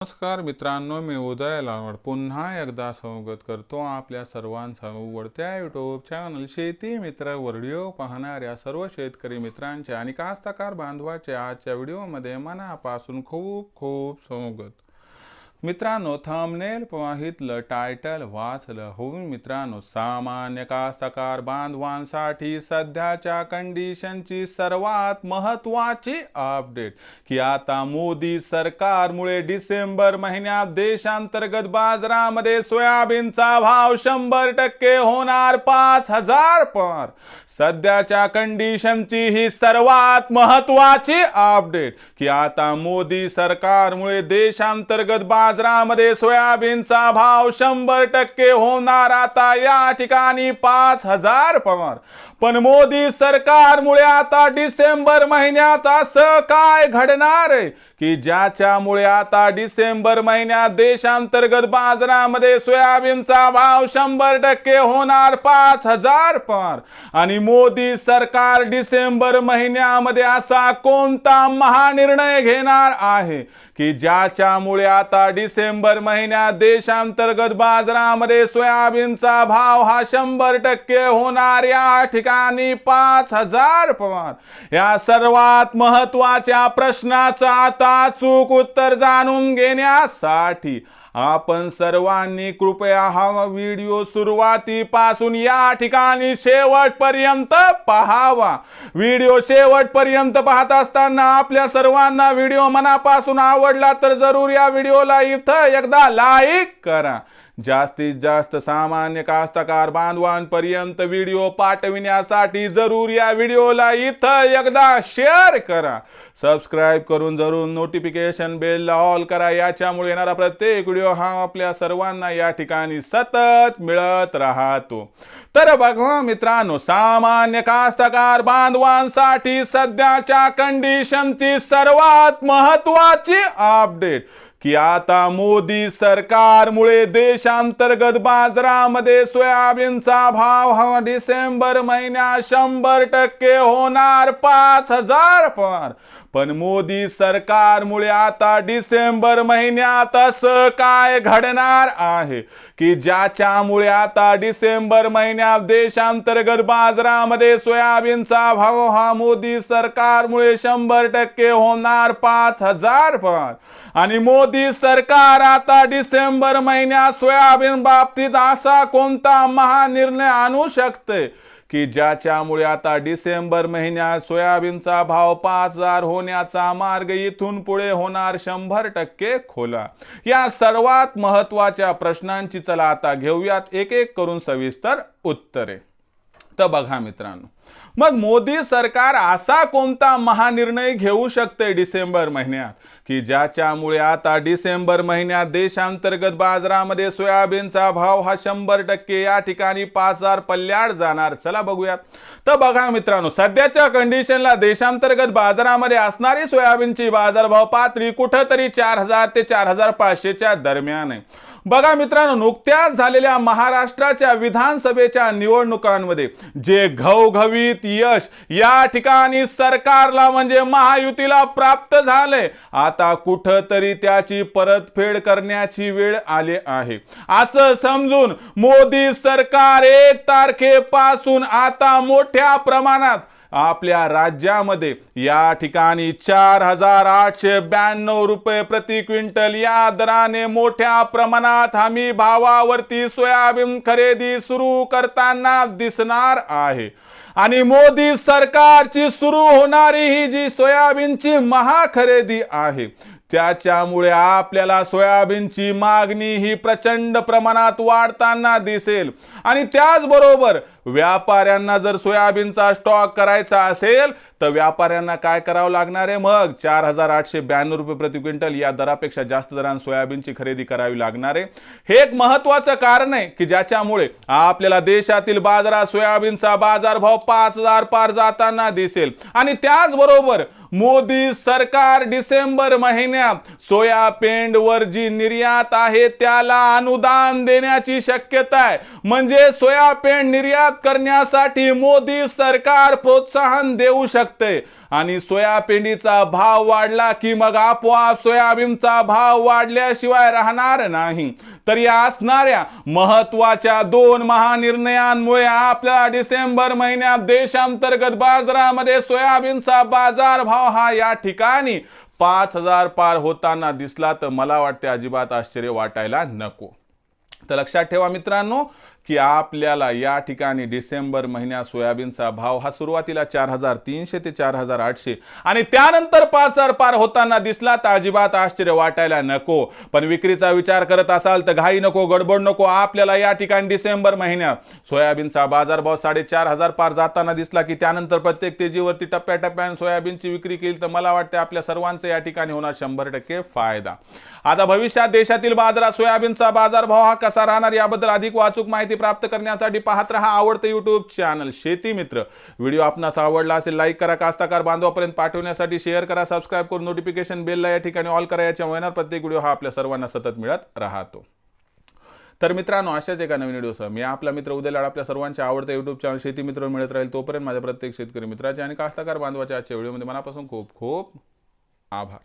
नमस्कार मित्रांनो मी उदय लावड पुन्हा एकदा स्वागत करतो आपल्या सर्वांचा उघडत्या युट्यूब चॅनल शेती मित्र व्हिडिओ पाहणाऱ्या सर्व शेतकरी मित्रांचे आणि कास्तकार बांधवाचे आजच्या व्हिडिओमध्ये मनापासून खूप खूप स्वागत. मित्रांनो थंबनेल पाहितलं टायटल वाचलं. होऊन मित्रांनो सामान्य कास्तकार बांधवांसाठी सध्याच्या कंडिशनची सर्वात महत्वाची अपडेट की आता मोदी सरकारमुळे डिसेंबर महिन्यात देशांतर्गत बाजारामध्ये सोयाबीनचा भाव शंभर टक्के होणार पाच हजार पर. सध्याच्या कंडिशनची ही सर्वात महत्वाची अपडेट की आता मोदी सरकारमुळे देशांतर्गत बाजारामध्ये सोयाबीनचा भाव शंभर टक्के होणार. आता या ठिकाणी पाच हजार पवार पण मोदी सरकारमुळे आता डिसेंबर महिन्यात असं काय घडणार आहे? की ज्याच्यामुळे आता डिसेंबर महिन्यात देशांतर्गत बाजारामध्ये सोयाबीनचा भाव शंभर टक्के होणार पाच हजार पर. आणि मोदी सरकार डिसेंबर महिन्यामध्ये असा कोणता महानिर्णय घेणार आहे? की ज्याच्यामुळे आता डिसेंबर महिन्यात देशांतर्गत बाजारामध्ये सोयाबीनचा भाव हा शंभर टक्के होणार या ठिकाणी पाच हजार पवार. या सर्वात महत्त्वाच्या प्रश्नाचं आता चूक उत्तर जाणून घेण्यासाठी आपण सर्वांनी कृपया हा व्हिडिओ सुरुवातीपासून या ठिकाणी शेवटपर्यंत पहावा. व्हिडिओ शेवटपर्यंत पाहत असताना आपल्या सर्वांना व्हिडिओ मनापासून आवडला तर जरूर या व्हिडिओला इथं एकदा लाईक करा. जास्तीत जास्त सामान्य कास्तकार बांधवांपर्यंत व्हिडिओ पाठविण्यासाठी जरूर या व्हिडिओला इथं एकदा शेअर करा. सबस्क्राईब करून जरूर नोटिफिकेशन बेलला ऑल करा. याच्यामुळे येणारा प्रत्येक व्हिडिओ हा आपल्या सर्वांना या ठिकाणी सतत मिळत राहतो. तर बघा मित्रांनो सामान्य कास्तकार बांधवांसाठी सध्याच्या कंडिशनची सर्वात महत्वाची अपडेट की आता मोदी सरकारमुळे देशांतर्गत बाजारामध्ये सोयाबीनचा भाव हा डिसेंबर महिन्यात शंभर टक्के होणार पाच हजार पर पण मोदी सरकारमुळे आता डिसेंबर महिन्यात असं काय घडणार आहे? की ज्याच्यामुळे आता डिसेंबर महिन्यात देशांतर्गत बाजारामध्ये सोयाबीनचा भाव हा मोदी सरकारमुळे शंभर टक्के होणार पाच हजार पर आणि मोदी सरकार आता डिसेंबर महिन्यात सोयाबीन बाबतीत असा कोणता महानिर्णय आणू शकते? की ज्याच्यामुळे आता डिसेंबर महिन्यात सोयाबीनचा भाव पाच हजार होण्याचा मार्ग इथून पुढे होणार शंभर टक्के खोला. या सर्वात महत्त्वाच्या प्रश्नांची चला आता घेऊयात. एक एक करून सविस्तर उत्तरे. तर बघा मित्रांनो. मग मोदी सरकार असा कोणता महानिर्णय घेऊ शकते डिसेंबर महिन्यात? की ज्याच्यामुळे आता डिसेंबर महिन्यात देशांतर्गत बाजारामध्ये सोयाबीनचा भाव हा शंभर टक्के या ठिकाणी पाच हजार पल्ल्याड जाणार. चला बघूयात. तर बघा मित्रांनो सध्याच्या कंडिशनला देशांतर्गत बाजारामध्ये असणारी सोयाबीनची बाजारभाव पातळी कुठंतरी चार हजार ते चार हजार पाचशेच्या दरम्यान आहे. बघा मित्रांनो नुकत्याच झालेल्या महाराष्ट्राच्या विधानसभेच्या निवडणुकांमध्ये जे घवघवीत यश या ठिकाणी सरकारला म्हणजे महायुतीला प्राप्त झाले आता कुठंतरी त्याची परतफेड करण्याची वेळ आली आहे. असं समजून मोदी सरकार एक तारखेपासून आता मोठ्या प्रमाणात आपल्या राज्यामध्ये या ठिकाणी चार हजार आठशे ब्याण्णव रुपये प्रति क्विंटल या दराने मोठ्या प्रमाणात हमी भावावरती सोयाबीन खरेदी सुरू करताना दिसणार आहे. आणि मोदी सरकारची सुरू होणारी ही जी सोयाबीनची महाखरेदी आहे त्याच्यामुळे आपल्याला सोयाबीनची मागणी ही प्रचंड प्रमाणात वाढताना दिसेल. आणि त्याचबरोबर व्यापाऱ्यांना जर सोयाबीनचा स्टॉक करायचा असेल तर व्यापाऱ्यांना काय करावं लागणार आहे? मग चार हजार आठशे ब्याण्णव रुपये प्रति क्विंटल या दरापेक्षा जास्त दरानं सोयाबीनची खरेदी करावी लागणार आहे. हे एक महत्वाचं कारण आहे की ज्याच्यामुळे आपल्याला देशातील बाजारात सोयाबीनचा बाजारभाव पाच हजार पार जाताना दिसेल. आणि त्याचबरोबर मोदी सरकार डिसेंबर महिन्यात सोया पेंडवर जी निर्यात आहे त्याला अनुदान देण्याची शक्यता आहे. म्हणजे सोयाबीन निर्यात करण्यासाठी मोदी सरकार प्रोत्साहन देऊ शकते. आणि सोयाबीनचा भाव वाढला की मग आपोआप सोयाबीनचा भाव वाढल्याशिवाय राहणार नाही. तर या असणाऱ्या महत्त्वाच्या दोन महानिर्णयांमुळे आपल्या डिसेंबर महिन्यात देशांतर्गत बाजारामध्ये सोयाबीनचा बाजार भाव हा या ठिकाणी पाच हजार पार होताना दिसला तर मला वाटते अजिबात आश्चर्य वाटायला नको. तर लक्षात ठेवा मित्रांनो की आपल्याला या ठिकाणी डिसेंबर महिन्यात सोयाबीनचा भाव हा सुरुवातीला चार हजार तीनशे ते चार हजार आठशे आणि त्यानंतर पाच हजार पार होताना दिसला तर अजिबात आश्चर्य वाटायला नको. पण विक्रीचा विचार करत असाल तर घाई नको गडबड नको. आपल्याला या ठिकाणी डिसेंबर महिन्यात सोयाबीनचा बाजारभाव साडेचार हजार पार जाताना दिसला की त्यानंतर प्रत्येक तेजीवरती टप्प्याटप्प्याने सोयाबीनची विक्री केली तर मला वाटते आपल्या सर्वांचं या ठिकाणी होणार शंभर टक्के फायदा. आता भविष्यात देशातील बाजारात सोयाबीनचा बाजारभाव हा कसा राहणार याबद्दल अधिक वाचूक माहिती प्राप्त करण्यासाठी पाहत रहा आवडतं युट्यूब चॅनल शेती मित्र. व्हिडिओ आपणास आवडला असेल लाईक करा. कास्ताकार बांधवापर्यंत पाठवण्यासाठी शेअर करा. सबस्क्राईब करून नोटिफिकेशन बेलला या ठिकाणी ऑल करा. याच्यामुळे येणार प्रत्येक व्हिडिओ हा आपल्या सर्वांना सतत मिळत राहतो. तर मित्रांनो अशाच एका नवीन व्हिडिओसह मी आपला मित्र उद्या लाड आपल्या सर्वांच्या आवडत्या युट्यूब चॅनल शेती मित्र मिळत राहील तोपर्यंत माझ्या प्रत्येक शेतकरी मित्राचे आणि कास्ताकार बांधवाच्या आजच्या व्हिडिओमध्ये मनापासून खूप खूप आभार.